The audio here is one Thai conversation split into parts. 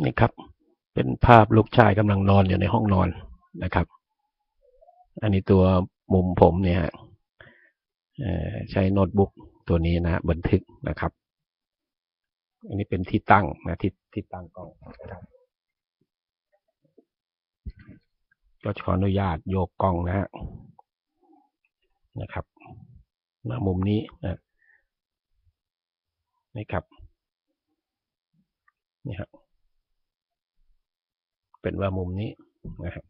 นี่ครับ เป็นภาพลูกชายกำลังนอนอยู่ในห้องนอนนะครับ อันนี้ตัวมุมผมเนี่ยฮะใช้โน้ตบุ๊กตัวนี้นะฮะบันทึกนะครับ อันนี้เป็นที่ตั้งนะที่ที่ตั้งกล้องนะครับก็ขออนุญาตโยกกล้องนะฮะนะครับมามุมนี้นะนี่ครับนี่ครับ เป็นว่ามุมนี้นะครับ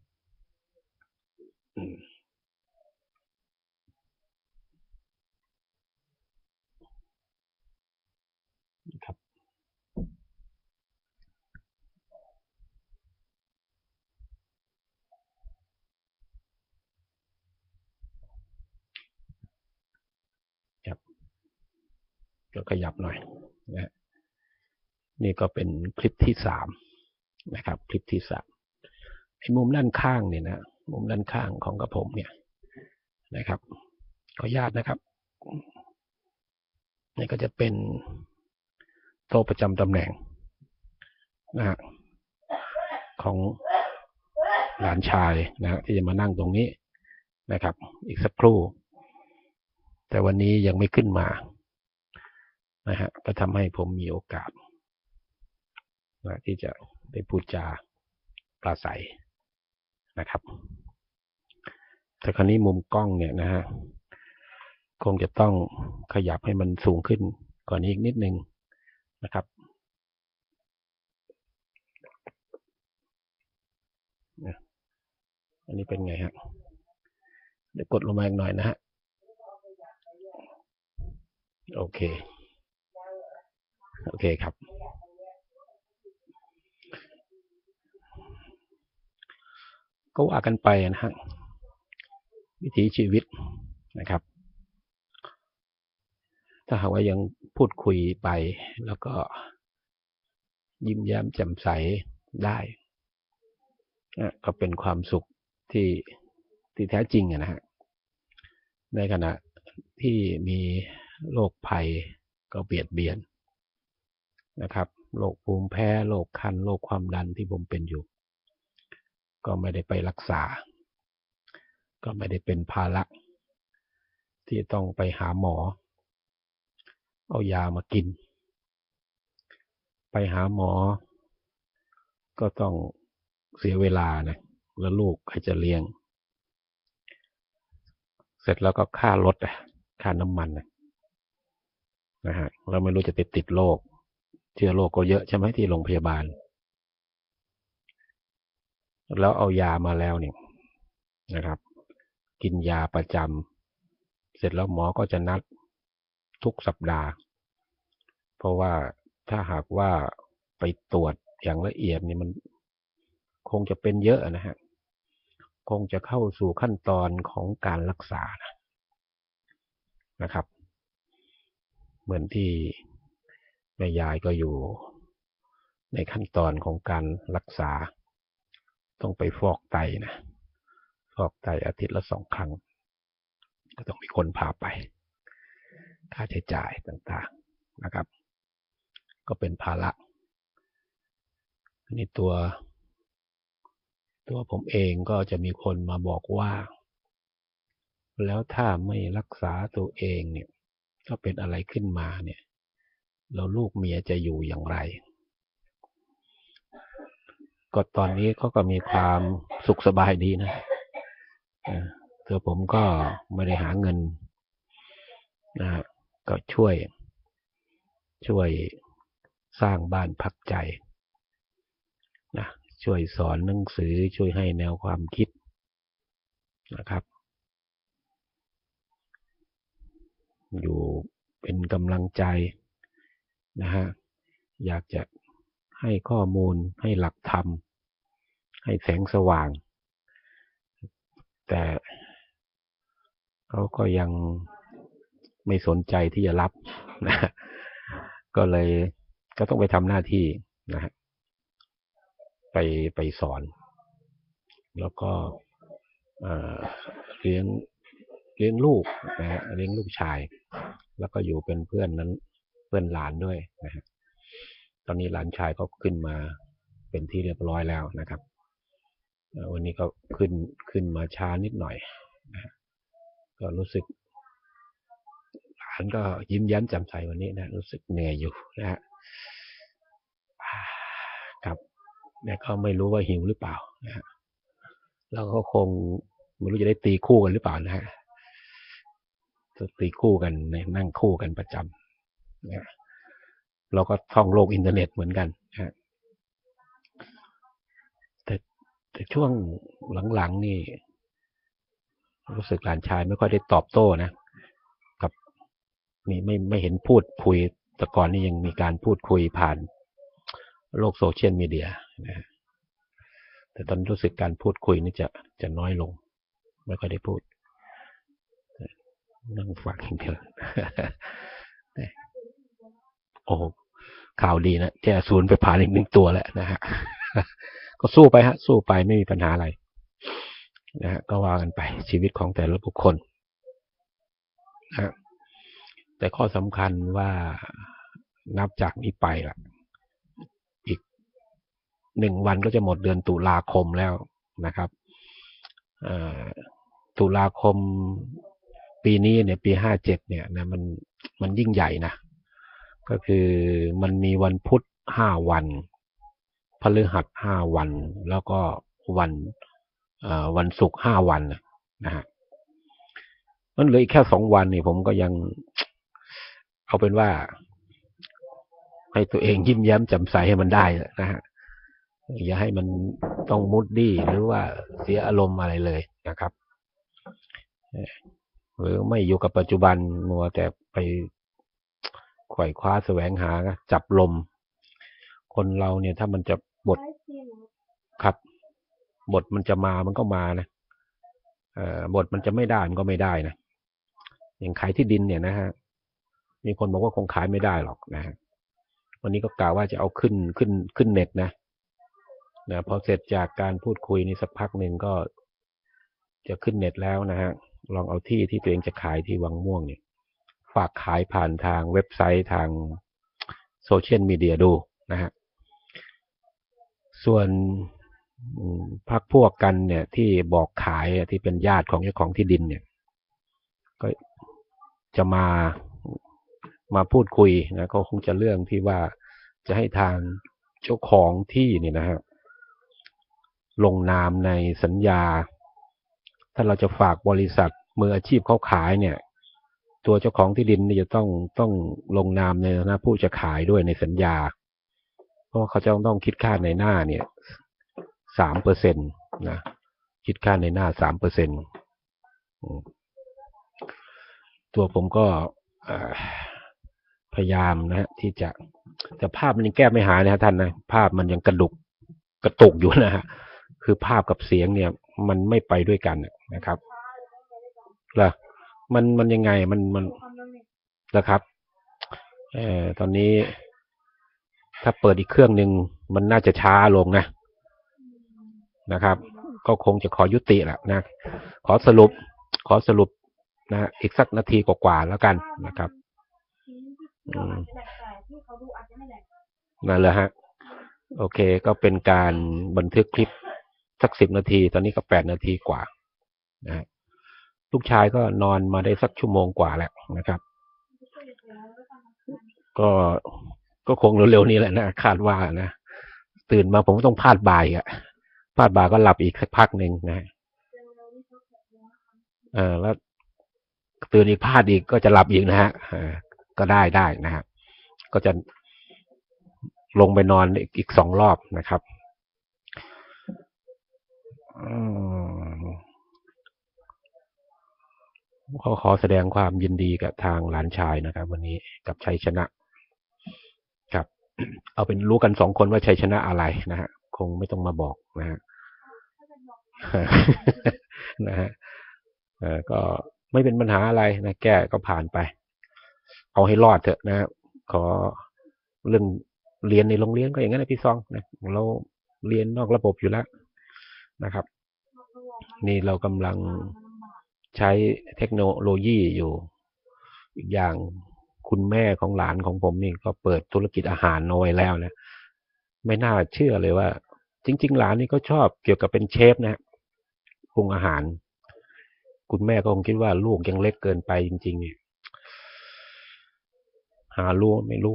ครับ ครับ ก็ขยับหน่อยนะฮะนี่ก็เป็นคลิปที่สาม นะครับ คลิปที่สามไอ้มุมด้านข้างเนี่ยนะมุมด้านข้างของกระผมเนี่ยนะครับ ขออนุญาตนะครับนี่ก็จะเป็นโต๊ะประจำตำแหน่งนะฮะของหลานชายนะฮะที่จะมานั่งตรงนี้นะครับ อีกสักครู่ แต่วันนี้ยังไม่ขึ้นมานะฮะก็ทำให้ผมมีโอกาสนะที่จะ ได้พูดจาปราศัยนะครับแต่คราวนี้มุมกล้องเนี่ยนะฮะคงจะต้องขยับให้มันสูงขึ้นกว่อนนี้อีกนิดนึงนะครับอันนี้เป็นไงฮะเดี๋ยวกดลงมาอีกหน่อยนะฮะโอเค โอเคครับ ก็ว่ากันไปนะฮะวิถีชีวิตนะครับ ถ้าหากว่ายังพูดคุยไปแล้วก็ยิ้มแย้มแจ่มใสได้นะก็เป็นความสุขที่ที่แท้จริงนะฮะในขณะที่มีโรคภัยก็เบียดเบียนนะครับโรคภูมิแพ้โรคคันโรคความดันที่ผมเป็นอยู่ ก็ไม่ได้ไปรักษา ก็ไม่ได้เป็นภาระที่ต้องไปหาหมอ เอายามากิน ไปหาหมอ ก็ต้องเสียเวลานะแล้วลูกใครจะเลี้ยง เสร็จแล้วก็ค่ารถค่าน้ำมันนะนะฮะเราไม่รู้จะติดติดโรคเชื้อโรคก็เยอะใช่ไหมที่โรงพยาบาล แล้วเอายามาแล้วเนี่ยนะครับ กินยาประจำเสร็จแล้วหมอก็จะนัดทุกสัปดาห์ เพราะว่าถ้าหากว่าไปตรวจอย่างละเอียดนี่มันคงจะเป็นเยอะนะฮะคงจะเข้าสู่ขั้นตอนของการรักษานะนะครับ เหมือนที่แม่ยายก็อยู่ในขั้นตอนของการรักษา ต้องไปฟอกไตนะฟอกไตอาทิตย์ละสองครั้ง ก็ต้องมีคนพาไป ค่าใช้จ่ายต่างๆนะครับ ก็เป็นภาระนนี้ตัว ตัวผมเองก็จะมีคนมาบอกว่า แล้วถ้าไม่รักษาตัวเองเนี่ย ถ้าเป็นอะไรขึ้นมาเนี่ยแล้วลูกเมียจะอยู่อย่างไร ก็ตอนนี้เขาก็มีความสุขสบายดีนะตัวผมก็ไม่ได้หาเงินนะก็ช่วย ช่วยสร้างบ้านพักใจนะช่วยสอนหนังสือช่วยให้แนวความคิดนะครับ อยู่เป็นกำลังใจนะฮะอยากจะให้ข้อมูลให้หลักธรรม ให้แสงสว่าง แต่เขาก็ยังไม่สนใจที่จะรับนะก็เลยก็ต้องไปทำหน้าที่นะฮะไปไปสอน แล้วก็เลี้ยงเลี้ยงลูกนะฮะเลี้ยงลูกชาย แล้วก็อยู่เป็นเพื่อนนั้นเพื่อนหลานด้วยนะฮะตอนนี้หลานชายก็ขึ้นมาเป็นที่เรียบร้อยแล้วนะครับ วันนี้ก็ขึ้นขึ้นมาช้านิดหน่อยนะก็รู้สึกหลานก็ยิ้มแย้มแจ่มใสวันนี้นะรู้สึกเหนื่อยอยู่นะฮะครับแต่ก็ไม่รู้ว่าหิวหรือเปล่านะฮะแล้วก็คงไม่รู้จะได้ตีคู่กันหรือเปล่านะฮะจะตีคู่กันในนั่งคู่กันประจำนะฮะเราก็ท่องโลกอินเทอร์เน็ตเหมือนกันนะฮะแต่ แต่ช่วงหลังๆนี่ รู้สึกหลานชายไม่ค่อยได้ตอบโต้นะ กับมีไม่ไม่เห็นพูดคุย แต่ก่อนนี่ยังมีการพูดคุยผ่านโลกโซเชียลมีเดียนะแต่ตอนรู้สึกการพูดคุยนี่จะจะน้อยลง ไม่ค่อยได้พูด นั่งฟังอย่างเดียวโอ้ข่าวดีนะแจ้ศูนย์ไปผ่านอีกหนึ่งตัวแล้วนะฮะ ก็สู้ไปฮะ สู้ไปไม่มีปัญหาอะไรนะฮะก็ว่ากันไปชีวิตของแต่ละบุคคลนะฮะแต่ข้อสำคัญว่านับจากนี้ไปล่ะ อีกหนึ่งวันก็จะหมดเดือนตุลาคมแล้วนะครับตุลาคมปีนี้เนี่ยปีห้าเจ็ดเนี่ยนะมันมันยิ่งใหญ่นะ ก็คือมันมีวันพุธห้าวัน พฤหัสห้าวัน แล้วก็วันอ่อวันศุกร์ห้าวันนะฮะมันเหลืออีกแค่สองวันนี่ผมก็ยังเอาเป็นว่า ให้ตัวเองยิ้มแย้มแจ่มใสให้มันได้นะฮะอย่าให้มันต้องมุดดี้หรือว่าเสียอารมณ์อะไรเลยนะครับหรือไม่อยู่กับปัจจุบันมัวแต่ไปไขว่คว้าแสวงหาจับลม คนเราเนี่ยถ้ามันจะ ครับ บทมันจะมามันก็มานะเอ่อบทมันจะไม่ได้มันก็ไม่ได้นะอย่างขายที่ดินเนี่ยนะฮะมีคนบอกว่าคงขายไม่ได้หรอกนะฮะวันนี้ก็กล่าวว่าจะเอาขึ้นขึ้นขึ้นเน็ตนะนะพอเสร็จจากการพูดคุยนี่สักพักหนึ่งก็จะขึ้นเน็ตแล้วนะฮะลองเอาที่ที่ตัวเองจะขายที่วังม่วงเนี่ย ฝากขายผ่านทางเว็บไซต์ทางโซเชียลมีเดียดูนะฮะ ส่วนพักพวกกันเนี่ยที่บอกขายที่เป็นญาติของเจ้าของที่ดินเนี่ย ก็จะมามาพูดคุยนะก็คงจะเรื่องที่ว่าจะให้ทางเจ้าของที่เนี่ยนะฮะลงนามในสัญญา ถ้าเราจะฝากบริษัทมืออาชีพเขาขายเนี่ย ตัวเจ้าของที่ดินนี่จะต้องต้องลงนามในฐานะผู้จะขายด้วยในสัญญา เพราะเขาจะต้องคิดค่าในหน้าเนี่ยสามเปอร์เซ็นตนะคิดค่าในหน้าสามเปอร์เซ็นตตัวผมก็พยายามนะฮะที่จะแต่ภาพมันยังแก้ไม่หายนะฮะท่านนะภาพมันยังกระดุกกระตุกอยู่นะฮะคือภาพกับเสียงเนี่ย มันไม่ไปด้วยกันนะครับล่ะมันมันยังไงมันมันนะครับเอ่อตอนนี้ ถ้าเปิดอีกเครื่องหนึ่งมันน่าจะช้าลงนะนะครับ ก็คงจะขอยุติแหละนะ ขอสรุป ขอสรุปนะอีกสักนาทีกว่าๆแล้วกันนะครับนั่นแหละฮะ โอเค ก็เป็นการบันทึกคลิปสักสิบนาที ตอนนี้ก็แปดนาทีกว่านะฮะลูกชายก็นอนมาได้สักชั่วโมงกว่าแล้วนะครับ ก็ ก็คงเร็วๆนี้แหละนะคาดว่านะตื่นมาผมต้องพลาดบ่ายอะพลาดบ่ายก็หลับอีกสักพักหนึ่งนะเออแล้วตื่นอีกพลาดอีกก็จะหลับอีกนะฮะก็ได้ได้นะฮะก็จะลงไปนอนอีกสองรอบนะครับอขอขอแสดงความยินดีกับทางหลานชายนะครับ วันนี้กับชัยชนะ เอาเป็นรู้กันสองคนว่าชัยชนะอะไรนะฮะคงไม่ต้องมาบอกนะฮะนะฮะเออก็ไม่เป็นปัญหาอะไรนะแก้ก็ผ่านไป เอาให้รอดเถอะนะ ขอเรื่องเรียนในโรงเรียนก็อย่างนั้นนะพี่ซองนะเราเรียนนอกระบบอยู่แล้วนะครับ นี่เรากำลังใช้เทคโนโลยีอยู่อีกอย่าง คุณแม่ของหลานของผมนี่ก็เปิดธุรกิจอาหารเอาไว้แล้วนะ ไม่น่าเชื่อเลยว่า จริง ๆ หลานนี่ก็ชอบเกี่ยวกับเป็นเชฟนะปรุงอาหาร คุณแม่ก็คงคิดว่าลูกยังเล็กเกินไปจริง ๆ เนี่ย หาลูกไม่รู้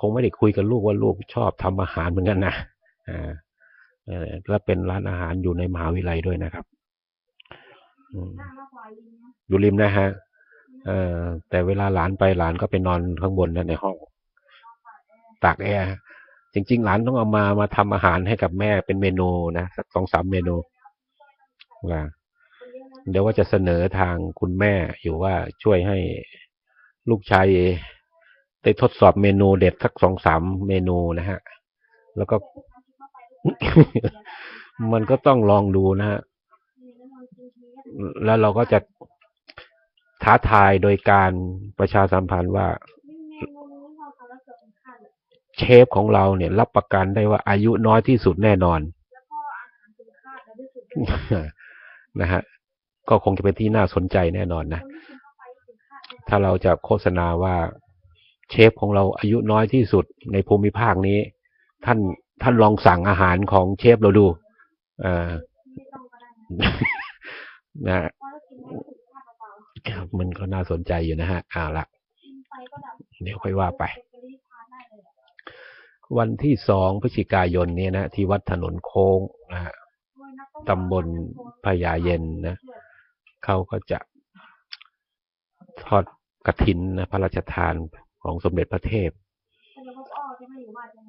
คงไม่ได้คุยกับลูกว่าลูกชอบทำอาหารเหมือนกันนะอ่าแล้วเป็นร้านอาหารอยู่ในมหาวิทยาลัยด้วยนะครับอยู่ริมนะฮะ เอ่อแต่เวลาหลานไปหลานก็ไปนอนข้างบนนะในห้องตากแอร์จริง ๆ หลานต้องเอามามาทำอาหารให้กับแม่เป็นเมนูนะสักสองสามเมนูว่าเดี๋ยวว่าจะเสนอทางคุณแม่อยู่ว่าช่วยให้ลูกชายได้ทดสอบเมนูเด็ดสักสองสามเมนูนะฮะ แล้วก็ มันก็ต้องลองดูนะฮะแล้วเราก็จะ ท้าทายโดยการประชาสัมพันธ์ว่า เชฟของเราเนี่ย รับประกันได้ว่าอายุน้อยที่สุดแน่นอนนะฮะก็คงจะเป็นที่น่าสนใจแน่นอนนะ ถ้าเราจะโฆษณาว่าเชฟของเราอายุน้อยที่สุดในภูมิภาคนี้ ท่านท่านลองสั่งอาหารของเชฟเราดูอ่านะฮะครับ มันก็น่าสนใจอยู่นะฮะอ่าละเดี๋ยวค่อยว่าไป วันที่สองพฤศจิกายนนี้นะ ที่วัดถนนโค้งนะฮะตำบลพญาเย็นนะเขาก็จะทอดกระถินนะพระราชทานของสมเด็จพระเทพ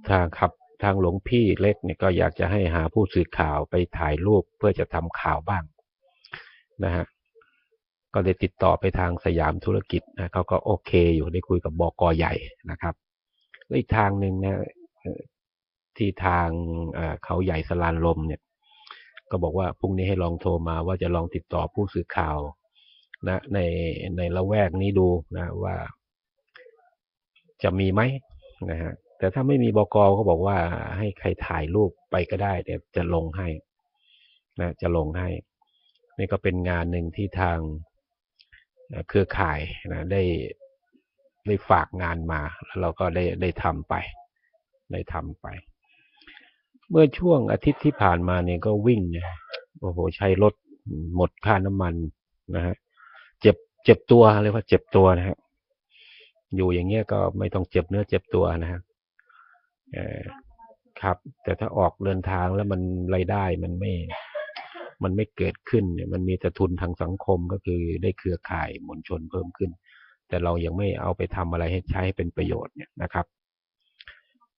ทางครับทางหลวงพี่เล็กเนี่ยก็อยากจะให้หาผู้สื่อข่าวไปถ่ายรูปเพื่อจะทำข่าวบ้างนะฮะ ก็ได้ติดต่อไปทางสยามธุรกิจนะเขาก็โอเคอยู่ได้คุยกับบกใหญ่นะครับแล้วอีกทางหนึ่งนะที่ทางเขาใหญ่สลานลมเนี่ยก็บอกว่าพรุ่งนี้ให้ลองโทรมาว่าจะลองติดต่อผู้สื่อข่าวนะในในละแวกนี้ดูนะว่าจะมีไหมนะฮะแต่ถ้าไม่มีบกเขาบอกว่าให้ใครถ่ายรูปไปก็ได้เดี๋ยวจะลงให้นะจะลงให้ นี่ก็เป็นงานหนึ่งที่ทาง เครือข่ายนะได้ได้ฝากงานมาแล้วเราก็ได้ได้ทำไปได้ทำไป เมื่อช่วงอาทิตย์ที่ผ่านมาเนี่ยก็วิ่งเนี่ยโอ้โหใช้รถหมดค่าน้ำมันนะฮะเจ็บเจ็บตัวเรียกว่าเจ็บตัวนะฮะอยู่อย่างเงี้ยก็ไม่ต้องเจ็บเนื้อเจ็บตัวนะฮะครับ แต่ถ้าออกเดินทางแล้วมันรายได้มันไม่ มันไม่เกิดขึ้นเนี่ยมันมีแต่ทุนทางสังคมก็คือได้เครือข่ายมวลชนเพิ่มขึ้น แต่เรายังไม่เอาไปทำอะไรให้ใช้ให้เป็นประโยชน์เนี่ยนะครับ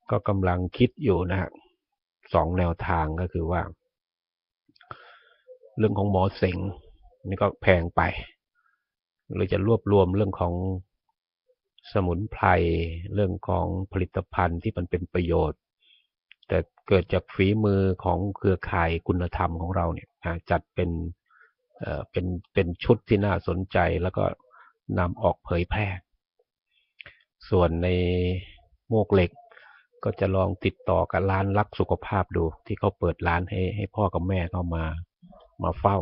ก็กำลังคิดอยู่นะฮะสองแนวทางก็คือว่า เรื่องของหมอเสงนี่ก็แพงไปหรือจะรวบรวมเรื่องของสมุนไพรเรื่องของผลิตภัณฑ์ที่มันเป็นประโยชน์ แต่เกิดจากฝีมือของเครือข่ายคุณธรรมของเราเนี่ยจัดเป็นเอ่อเป็นเป็นชุดที่น่าสนใจแล้วก็นำออกเผยแพร่ ส่วนในโมกเหล็กก็จะลองติดต่อกับร้านรักสุขภาพดู ที่เขาเปิดร้านให้ให้พ่อกับแม่เข้ามามาเฝ้า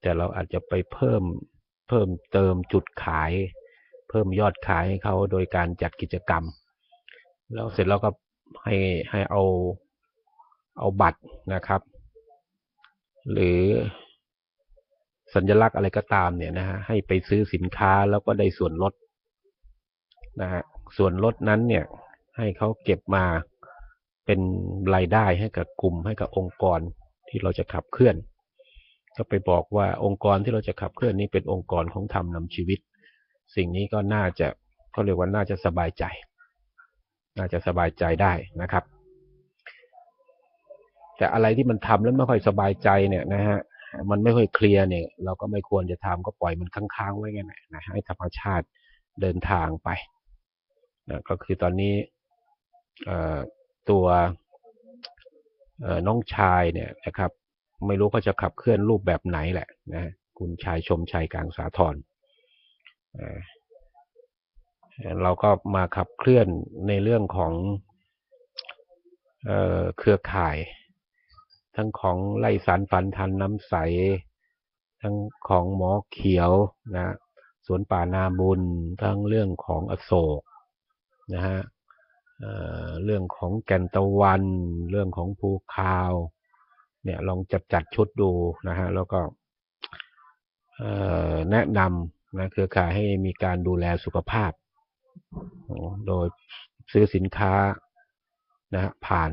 แต่เราอาจจะไปเพิ่มเพิ่มเติมจุดขาย เพิ่มยอดขายให้เขาโดยการจัดกิจกรรม แล้วเสร็จแล้วก็ ให้ให้เอาเอาบัตรนะครับ หรือสัญลักษณ์อะไรก็ตามเนี่ยนะฮะให้ไปซื้อสินค้าแล้วก็ได้ส่วนลดนะฮะส่วนลดนั้นเนี่ยให้เขาเก็บมาเป็นรายได้ให้กับกลุ่มให้กับองค์กรที่เราจะขับเคลื่อน ก็ไปบอกว่าองค์กรที่เราจะขับเคลื่อนนี้เป็นองค์กรของธรรมนำชีวิต สิ่งนี้ก็น่าจะเขาเรียกว่าน่าจะสบายใจ น่าจะสบายใจได้นะครับ แต่อะไรที่มันทำแล้วไม่ค่อยสบายใจเนี่ยนะฮะมันไม่ค่อยเคลียร์เนี่ย เราก็ไม่ควรจะทำก็ปล่อยมันค้างๆไว้ไงนะให้ธรรมชาติเดินทางไปนะก็คือตอนนี้ตัวน้องชายเนี่ยนะครับ ไม่รู้เขาจะขับเคลื่อนรูปแบบไหนแหละนะคุณชายชมชัยกลางสาทร เราก็มาขับเคลื่อนในเรื่องของเอเครือข่าย ทั้งของไล่สารฝันทันน้ำใส ทั้งของหมอเขียวนะสวนป่านาบุญทั้งเรื่องของอโศกนะฮะเรื่องของแก่นตะวัน เรื่องของภูคาวเนี่ยลองจัดจัดชุดดูนะฮะแล้วก็แนะนำนะเครือข่ายให้มีการดูแลสุขภาพ โดยซื้อสินค้านะผ่าน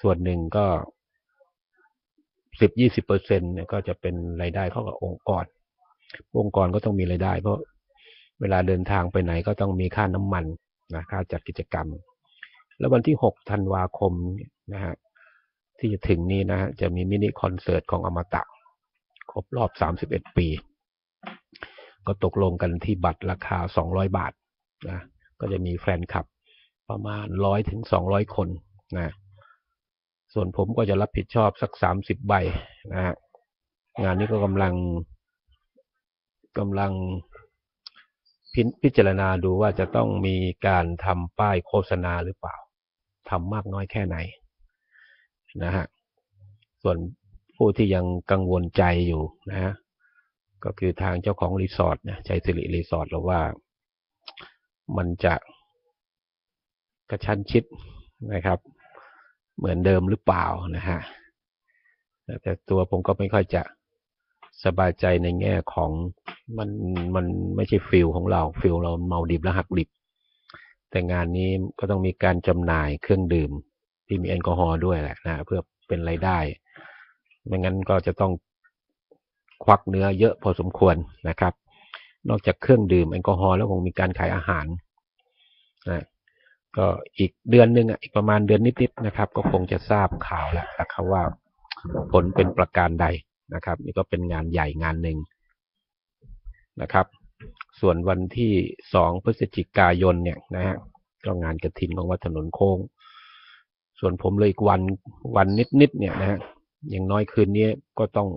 ส่วนหนึ่งก็สิบยี่สิบเปอร์เซ็นเนี่ยก็จะเป็นรายได้เข้ากับองค์กร องค์กรก็ต้องมีรายได้ เพราะเวลาเดินทางไปไหนก็ต้องมีค่าน้ำมันนะค่าจัดกิจกรรม แล้ววันที่หกธันวาคมนะฮะที่จะถึงนี้นะฮะจะมีมินิคอนเสิร์ตของอมตะ ครบรอบสามสิบเอ็ดปี ก็ตกลงกันที่บัตรราคาสองร้อยบาทนะก็จะมีแฟนคลับประมาณร้อยถึงสองร้อยคนนะส่วนผมก็จะรับผิดชอบสักสามสิบใบนะฮะงานนี้ก็กำลังกำลังพิจารณาดูว่าจะต้องมีการทำป้ายโฆษณาหรือเปล่าทำมากน้อยแค่ไหนนะฮะส่วนผู้ที่ยังกังวลใจอยู่นะฮะ ก็คือทางเจ้าของรีสอร์ทนะใจสิริรีสอร์ทเราว่ามันจะกระชั้นชิดนะครับ เหมือนเดิมหรือเปล่านะฮะแต่ตัวผมก็ไม่ค่อยจะสบายใจในแง่ของมันมันไม่ใช่ฟิลของเราฟิลเราเมาดิบและหักดิบ แต่งานนี้ก็ต้องมีการจำหน่ายเครื่องดื่มที่มีแอลกอฮอล์ด้วยแหละนะเพื่อเป็นไรายได้ ไม่งั้นก็จะต้อง ควักเนื้อเยอะพอสมควรนะครับ นอกจากเครื่องดื่มแอลกอฮอล์แล้วคงมีการขายอาหารนะก็อีกเดือนหนึ่งอีกประมาณเดือนนิดๆนะครับ ก็คงจะทราบข่าวแล้วนะครับว่าผลเป็นประการใดนะครับ นี่ก็เป็นงานใหญ่งานหนึ่งนะครับ ส่วนวันที่สองพฤศจิกายนเนี่ยนะฮะก็งานกระถินของวัดถนนโค้ง ส่วนผมเลยอีกวันวันนิดๆเนี่ยนะฮะอย่างน้อยคืนนี้ก็ต้อง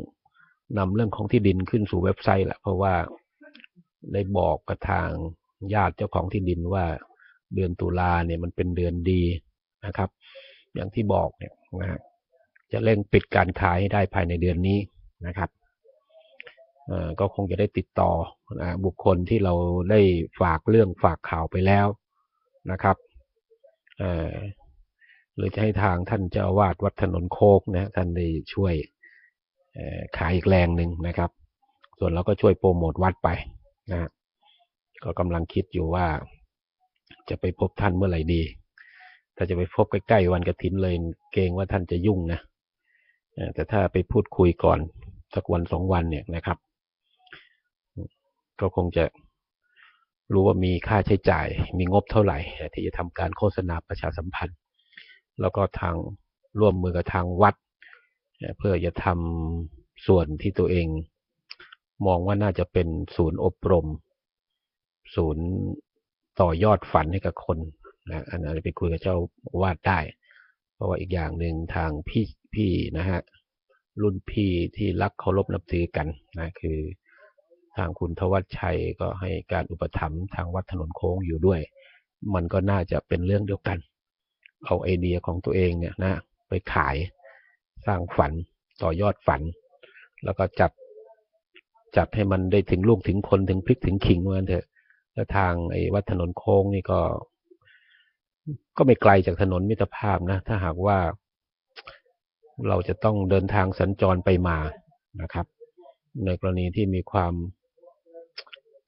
นำเรื่องของที่ดินขึ้นสู่เว็บไซต์แหละเพราะว่าได้บอกกับทางญาติเจ้าของที่ดินว่าเดือนตุลาเนี่ยมันเป็นเดือนดีนะครับ อย่างที่บอกเนี่ยนะจะเร่งปิดการขายให้ได้ภายในเดือนนี้นะครับก็คงจะได้ติดต่อนะบุคคลที่เราได้ฝากเรื่องฝากข่าวไปแล้วนะครับหรือจะให้ทางท่านเจ้าวาดวัดถนนโคกนะท่านได้ช่วย ขายอีกแรงหนึ่งนะครับ ส่วนเราก็ช่วยโปรโมทวัดไปนะก็กำลังคิดอยู่ว่า จะไปพบท่านเมื่อไหร่ดี ถ้าจะไปพบใกล้ๆวันกระถินเลยเกรงว่าท่านจะยุ่งนะแต่ถ้าไปพูดคุยก่อนสักวันสองวันเนี่ยนะครับ ก็คงจะรู้ว่ามีค่าใช้จ่าย มีงบเท่าไหร่ ที่จะทำการโฆษณาประชาสัมพันธ์ แล้วก็ทางร่วมมือกับทางวัด เพื่อจะทำส่วนที่ตัวเอง มองว่าน่าจะเป็นศูนย์อบรม ศูนย์ต่อยอดฝันให้กับคนนะอันนั้นไปคุยกับเจ้าวาดได้ เพราะว่าอีกอย่างหนึ่งทางพี่พี่นะฮะรุ่นพี่ที่รักเคารพนับถือกันนะคือทางคุณทวัชชัยก็ให้การอุปถัมภ์ทางวัดถนนโค้งอยู่ด้วย มันก็น่าจะเป็นเรื่องเดียวกัน เอาไอเดียของตัวเองเนี่ยนะไปขาย สร้างฝันต่อยอดฝัน แล้วก็จัดจัดให้มันได้ถึงลูกถึงคนถึงพลิกถึงขิงเหมือนเถอะ แล้วทางไอ้วัดถนนโค้งนี่ก็ ก็ไม่ไกลจากถนนมิตรภาพนะ ถ้าหากว่าเราจะต้องเดินทางสัญจรไปมานะครับ ในกรณีที่มีความ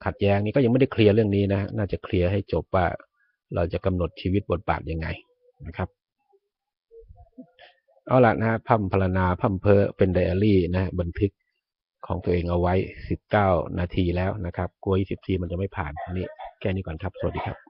ขัดแย้งนี้ก็ยังไม่ได้เคลียร์เรื่องนี้นะ น่าจะเคลียร์ให้จบว่าเราจะกำหนดชีวิตบทบาทยังไงนะครับ เอาละนะพัมพลนาพัมเพอเป็นไดอารี่นะบันทึกของตัวเองเอาไว้ 19 นาทีแล้วนะครับ กลัว 24 มันจะไม่ผ่านนี่แค่นี้ก่อนครับ สวัสดีครับ